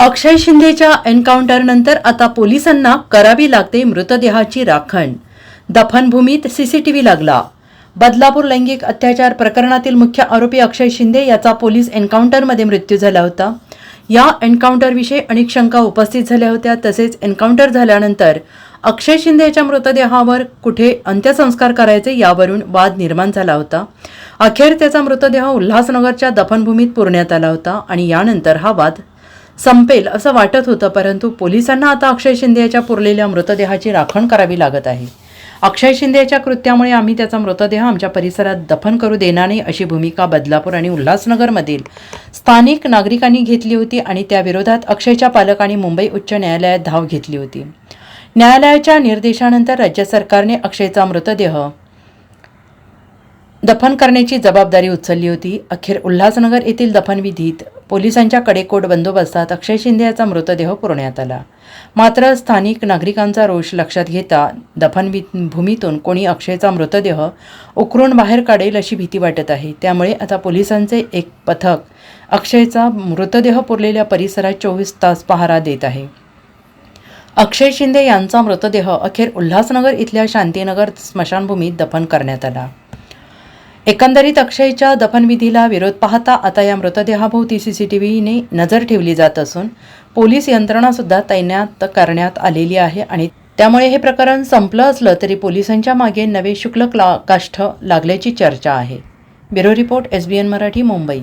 अक्षय शिंदेच्या एन्काउंटरनंतर आता पोलिसांना करावी लागते मृतदेहाची राखण. दफनभूमीत सीसीटीव्ही लागला. बदलापूर लैंगिक अत्याचार प्रकरणातील मुख्य आरोपी अक्षय शिंदे याचा पोलीस एन्काउंटरमध्ये मृत्यू झाला होता. या एन्काउंटरविषयी अनेक शंका उपस्थित झाल्या होत्या. तसेच एन्काउंटर झाल्यानंतर अक्षय शिंदे याच्या मृतदेहावर कुठे अंत्यसंस्कार करायचे यावरून वाद निर्माण झाला होता. अखेर त्याचा मृतदेह उल्हासनगरच्या दफनभूमीत पुरण्यात आला होता आणि यानंतर हा वाद संपेल असं वाटत होतं परंतु पोलिसांना आता अक्षय शिंदे याच्या पुरलेल्या मृतदेहाची राखण करावी लागत आहे. अक्षय शिंदे याच्या कृत्यामुळे आम्ही त्याचा मृतदेह आमच्या परिसरात दफन करू देणार नाही अशी भूमिका बदलापूर आणि उल्हासनगरमधील स्थानिक नागरिकांनी घेतली होती आणि त्याविरोधात अक्षयच्या पालकांनी मुंबई उच्च न्यायालयात धाव घेतली होती. न्यायालयाच्या निर्देशानंतर राज्य सरकारने अक्षयचा मृतदेह दफन करण्याची जबाबदारी उचलली होती. अखेर उल्हासनगर येथील दफनविधीत पोलिसांच्या कडेकोट बंदोबस्तात अक्षय शिंदे याचा मृतदेह पुरवण्यात आला. मात्र स्थानिक नागरिकांचा रोष लक्षात घेता दफनभूमीतून कोणी अक्षयचा मृतदेह उकरून बाहेर काढेल अशी भीती वाटत आहे. त्यामुळे आता पोलिसांचे एक पथक अक्षयचा मृतदेह पुरलेल्या परिसरात चोवीस तास पहारा देत आहे. अक्षय शिंदे यांचा मृतदेह अखेर उल्हासनगर इथल्या शांतीनगर स्मशानभूमीत दफन करण्यात आला. एकंदरीत अक्षयच्या दफनविधीला विरोध पाहता आता या मृतदेहाभोवती सी सी टी व्हीने नजर ठेवली जात असून पोलीस यंत्रणासुद्धा तैनात करण्यात आलेली आहे आणि त्यामुळे हे प्रकरण संपलं असलं तरी पोलिसांच्या मागे नवे शुक्ल काष्ठ लागल्याची चर्चा आहे. Bureau report S B N Marathi Mumbai.